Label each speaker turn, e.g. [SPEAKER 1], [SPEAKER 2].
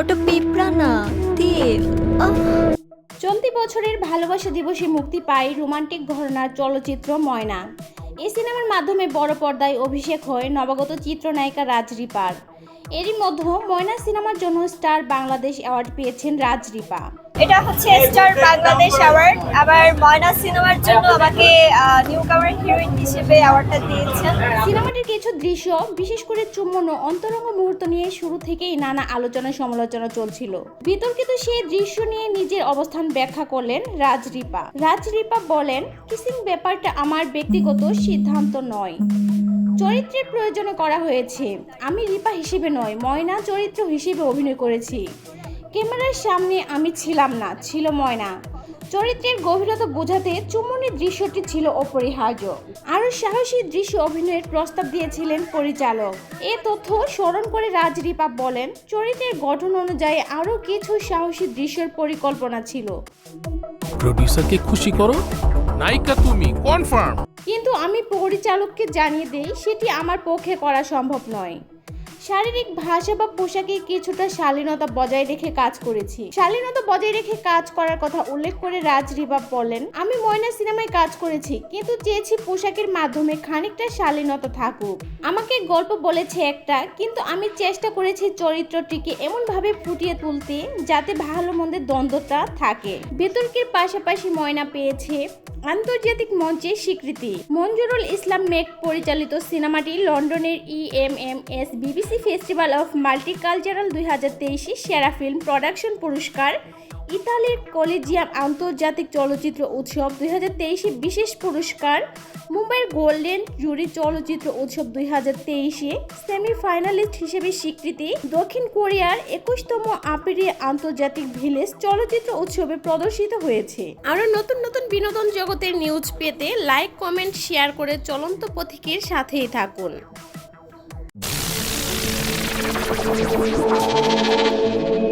[SPEAKER 1] ওটা পিঁপড়া না দেব চলতি বছরের ভালোবাসা দিবসে মুক্তি পায় রোমান্টিক ঘটনার চলচ্চিত্র ময়না। এই সিনেমার মাধ্যমে বড় পর্দায় অভিষেক হয় নবাগত চিত্রনায়িকা রাজ রিপার এরই মধ্যে ময়না সিনেমার জন্য স্টার বাংলাদেশ অ্যাওয়ার্ড পেয়েছেন রাজ রিপা
[SPEAKER 2] এটা হচ্ছে স্টার বাংলাদেশ অ্যাওয়ার্ড। আবার ময়না সিনেমার জন্য আমাকে নিউ কামার হিরোইন হিসেবে অ্যাওয়ার্ডটা দিয়েছেন।
[SPEAKER 1] সিনেমা কিছু দৃশ্য, বিশেষ করে চুম্বন অন্তরঙ্গ মুহূর্ত নিয়ে শুরু থেকেই নানা আলোচনা সমালোচনা চলছিল। বিতর্কিত সেই দৃশ্য নিয়ে নিজের অবস্থান ব্যাখ্যা করলেন রাজরিপা। রাজরিপা বলেন, কিসিং ব্যাপারটা আমার ব্যক্তিগত সিদ্ধান্ত নয়। চরিত্রের প্রয়োজনে করা হয়েছে। আমি রিপা হিসেবে নয়, ময়না চরিত্র হিসেবে অভিনয় করেছি। ক্যামেরার সামনে আমি ছিলাম না, ছিল ময়না। চরিত্রের গভীরতা বোঝাতে চুম্বনের দৃশ্যটি ছিল অপরিহার্য। আরও সাহসী দৃশ্য অভিনয়ের প্রস্তাব দিয়েছিলেন পরিচালক। এ তথ্য স্মরণ করে রাজ রিপা বলেন চরিত্রের গঠন অনুযায়ী আরও কিছু সাহসী দৃশ্যের পরিকল্পনা ছিল।
[SPEAKER 3] প্রডিউসারকে খুশি করো? নায়িকা তুমি কনফার্ম
[SPEAKER 1] কিন্তু আমি পরিচালককে জানিয়ে দেই সেটি আমার পক্ষে করা সম্ভব নয়। শারীরিক ভাষা বা পোশাকে কিছুটা শালীনতা বজায় রেখে কাজ করেছি। শালীনতা বজায় রেখে কাজ করার কথা উল্লেখ করে রাজ রিবাব বলেন, আমি ময়না সিনেমায় কাজ করেছি, কিন্তু চেয়েছি পোশাকের মাধ্যমে খানিকটা শালীনতা থাকুক। আমাকে গল্প বলেছে একটা, কিন্তু আমি চেষ্টা করেছি চরিত্রটিকে এমনভাবে ফুটিয়ে তুলতে যাতে ভালো মন্দের দ্বন্দ্বটা থাকে। বিতর্কের পাশাপাশি ময়না পেয়েছে আন্তর্জাতিক মঞ্চে স্বীকৃতি। মঞ্জুরুল ইসলাম মেক পরিচালিত সিনেমাটি লন্ডনের EMMS BBC festival of multicultural দুই হাজার তেইশে সেরা ফিল্ম প্রোডাকশন পুরস্কার ইতালির কলেজিয়াম আন্তর্জাতিক চলচ্চিত্র উৎসব দুই হাজার তেইশে বিশেষ পুরস্কার। মুম্বাইয়ের গোল্ডেন জুরি চলচ্চিত্র উৎসব দুই হাজার তেইশে সেমিফাইনালিস্ট হিসেবে স্বীকৃতি। দক্ষিণ কোরিয়ার একুশতম আপিরি আন্তর্জাতিক ভিলেজ চলচ্চিত্র উৎসবে প্রদর্শিত হয়েছে। আরও নতুন নতুন বিনোদন জগতের নিউজ পেতে লাইক কমেন্ট শেয়ার করে চলন্ত পথিকের সাথেই থাকুন। Je vais te.